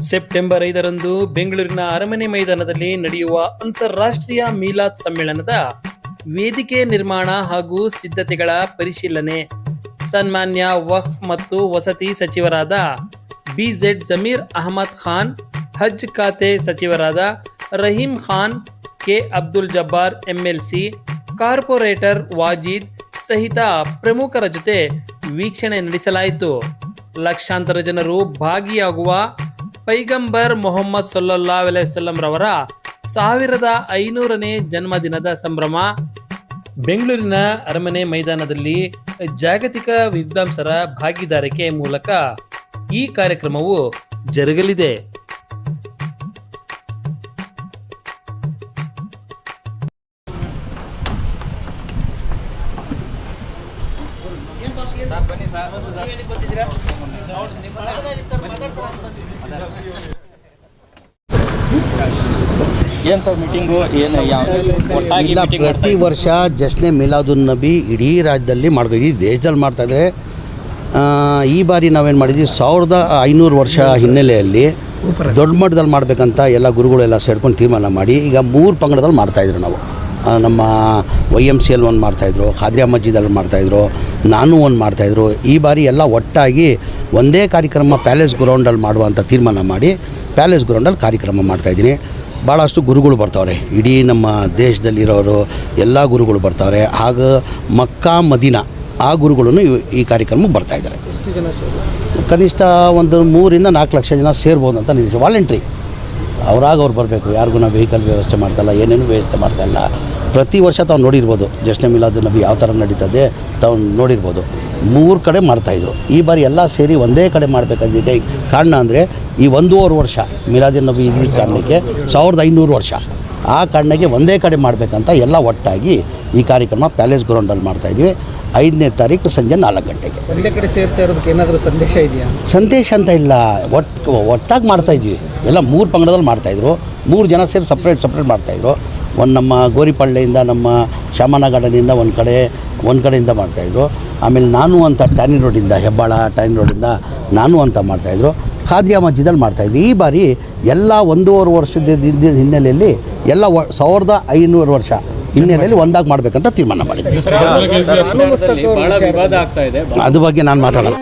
September ಐದರಂದು ಬೆಂಗಳೂರಿನ ಅರಮನೆ ಮೈದಾನದಲ್ಲಿ ನಡೆಯುವ ಅಂತಾರಾಷ್ಟ್ರೀಯ ಮೀಲಾದ್ ಸಮ್ಮೇಳನದ ವೇದಿಕೆ ನಿರ್ಮಾಣ ಹಾಗೂ ಸಿದ್ಧತೆಗಳ ಪರಿಶೀಲನೆ. ಸನ್ಮಾನ್ಯ ವಕ್ಫ್ ಮತ್ತು ವಸತಿ ಸಚಿವರಾದ ಬಿಜೆಡ್ ಜಮೀರ್ ಅಹಮದ್ ಖಾನ್, ಹಜ್ ಖಾತೆ ಸಚಿವರಾದ Rahim Khan, K Abdul Jabbar MLC, corporator Wajid ಸಹಿತ ಪ್ರಮುಖರ ಜೊತೆ ವೀಕ್ಷಣೆ ನಡೆಸಲಾಯಿತು. ಲಕ್ಷಾಂತರ ಜನರು ಭಾಗಿಯಾಗುವ ಪೈಗಂಬರ್ ಮೊಹಮ್ಮದ್ ಸೊಲ್ಲಾ ರವರ ಸಾವಿರದ ಐನೂರನೇ ಜನ್ಮದಿನದ ಸಂಭ್ರಮ. ಬೆಂಗಳೂರಿನ ಅರಮನೆ ಮೈದಾನದಲ್ಲಿ ಜಾಗತಿಕ ವಿದ್ವಾಂಸರ ಭಾಗಿದಾರಿಕೆ ಮೂಲಕ ಈ ಕಾರ್ಯಕ್ರಮವು ಜರುಗಲಿದೆ. ಏನು ಸರ್ ಮೀಟಿಂಗು ಏನು ಯಾವ ಒಟ್ಟಾಗಿ ಇಲ್ಲ ಪ್ರತಿ ವರ್ಷ ಜಶ್ನೆ ಮಿಲಾದುನ್ ನಬಿ ಇಡೀ ರಾಜ್ಯದಲ್ಲಿ ಮಾಡ್ತಾ ಇಡೀ ದೇಶದಲ್ಲಿ ಮಾಡ್ತಾಯಿದ್ರೆ ಈ ಬಾರಿ ನಾವೇನು ಮಾಡಿದ್ವಿ ಸಾವಿರದ ಐನೂರು ವರ್ಷ ಹಿನ್ನೆಲೆಯಲ್ಲಿ ದೊಡ್ಡ ಮಟ್ಟದಲ್ಲಿ ಮಾಡಬೇಕಂತ ಎಲ್ಲ ಗುರುಗಳೆಲ್ಲ ಸೇರ್ಕೊಂಡು ತೀರ್ಮಾನ ಮಾಡಿ ಈಗ ಮೂರು ಪಂಗಡದಲ್ಲಿ ಮಾಡ್ತಾಯಿದ್ರು ನಾವು. ನಮ್ಮ ವೈ ಎಂ ಸಿ ಎಲ್ ಒಂದು ಮಾಡ್ತಾಯಿದ್ರು ಖಾದ್ರಿಯಾ ಮಸ್ಜಿದಲ್ಲಿ ಮಾಡ್ತಾಯಿದ್ರು ನಾನು ಒಂದು ಮಾಡ್ತಾಯಿದ್ರು. ಈ ಬಾರಿ ಎಲ್ಲ ಒಟ್ಟಾಗಿ ಒಂದೇ ಕಾರ್ಯಕ್ರಮ ಪ್ಯಾಲೇಸ್ ಗ್ರೌಂಡಲ್ಲಿ ಮಾಡುವಂಥ ತೀರ್ಮಾನ ಮಾಡಿ ಪ್ಯಾಲೇಸ್ ಗ್ರೌಂಡಲ್ಲಿ ಕಾರ್ಯಕ್ರಮ ಮಾಡ್ತಾಯಿದ್ದೀನಿ. ಭಾಳಷ್ಟು ಗುರುಗಳು ಬರ್ತಾವ್ರೆ. ಇಡೀ ನಮ್ಮ ದೇಶದಲ್ಲಿರೋರು ಎಲ್ಲ ಗುರುಗಳು ಬರ್ತಾವ್ರೆ. ಆಗ ಮಕ್ಕಾ ಮದಿನಾ ಆ ಗುರುಗಳನ್ನು ಈ ಕಾರ್ಯಕ್ರಮಕ್ಕೆ ಬರ್ತಾ ಇದ್ದಾರೆ. ಕನಿಷ್ಠ ಒಂದು ಮೂರಿಂದ ನಾಲ್ಕು ಲಕ್ಷ ಜನ ಸೇರ್ಬೋದು ಅಂತ ನಿರೀಕ್ಷೆ. ವಾಲಂಟ್ರಿ ಅವ್ರಾಗ ಅವ್ರು ಬರಬೇಕು. ಯಾರಿಗೂ ನಾವು ವೆಹಿಕಲ್ ವ್ಯವಸ್ಥೆ ಮಾಡ್ತಾಯಿಲ್ಲ ಏನೇನು ವ್ಯವಸ್ಥೆ ಮಾಡ್ತಾಯಿಲ್ಲ ಪ್ರತಿ ವರ್ಷ ತಾವು ನೋಡಿರ್ಬೋದು ಜಶ್ನೆ ಮಿಲಾದು ನಬಿ ಯಾವ ಥರ ನಡೀತದೆ ತಾವು ನೋಡಿರ್ಬೋದು. ಮೂರು ಕಡೆ ಮಾಡ್ತಾಯಿದ್ರು ಈ ಬಾರಿ ಎಲ್ಲ ಸೇರಿ ಒಂದೇ ಕಡೆ ಮಾಡಬೇಕಾಗಿದೆ. ಕಾರಣ ಅಂದರೆ ಈ ಒಂದೂವರೆ ವರ್ಷ ಮಿಲಾದಿನ್ ನಬಿ ಈ ಕಾರಣಕ್ಕೆ ಸಾವಿರದ ಐನೂರು ವರ್ಷ. ಆ ಕಾರಣಕ್ಕೆ ಒಂದೇ ಕಡೆ ಮಾಡಬೇಕಂತ ಎಲ್ಲ ಒಟ್ಟಾಗಿ ಈ ಕಾರ್ಯಕ್ರಮ ಪ್ಯಾಲೇಸ್ ಗ್ರೌಂಡಲ್ಲಿ ಮಾಡ್ತಾಯಿದ್ವಿ ಐದನೇ ತಾರೀಕು ಸಂಜೆ ನಾಲ್ಕು ಗಂಟೆಗೆ. ಒಂದೇ ಕಡೆ ಸೇರ್ತಾ ಇರೋದಕ್ಕೆ ಏನಾದರೂ ಸಂದೇಶ ಇದೆಯಾ? ಸಂದೇಶ ಅಂತ ಇಲ್ಲ. ಒಟ್ಟು ಒಟ್ಟಾಗಿ ಮಾಡ್ತಾಯಿದ್ವಿ ಎಲ್ಲ ಮೂರು ಪಂಗಡದಲ್ಲಿ ಮಾಡ್ತಾಯಿದ್ರು ಮೂರು ಜನ ಸೇರಿ ಸಪ್ರೇಟ್ ಸಪ್ರೇಟ್ ಮಾಡ್ತಾಯಿದ್ರು ಒಂದು ನಮ್ಮ ಗೋರಿಪಳ್ಳೆಯಿಂದ ನಮ್ಮ ಶಾಮನ ಗಾರ್ಡನಿಂದ ಒಂದು ಕಡೆ, ಒಂದು ಕಡೆಯಿಂದ ಮಾಡ್ತಾಯಿದ್ರು ಆಮೇಲೆ ನಾನು ಅಂತ ಟ್ಯಾನಿ ರೋಡಿಂದ, ಹೆಬ್ಬಾಳ ಟ್ಯಾನಿ ರೋಡಿಂದ ನಾನು ಅಂತ ಮಾಡ್ತಾಯಿದ್ರು ಖಾದ್ಯ ಮಜ್ಜಿದಲ್ಲಿ ಮಾಡ್ತಾಯಿದ್ವಿ ಈ ಬಾರಿ ಎಲ್ಲ ಒಂದೂವರೆ ವರ್ಷದ ಹಿನ್ನೆಲೆಯಲ್ಲಿ ಎಲ್ಲ ಸಾವಿರದ ಐನೂರು ವರ್ಷ ಹಿನ್ನೆಲೆಯಲ್ಲಿ ಒಂದಾಗಿ ಮಾಡಬೇಕಂತ ತೀರ್ಮಾನ ಮಾಡಿದ್ವಿ. ಅದು ಬಗ್ಗೆ ನಾನು ಮಾತಾಡಲ್ಲ.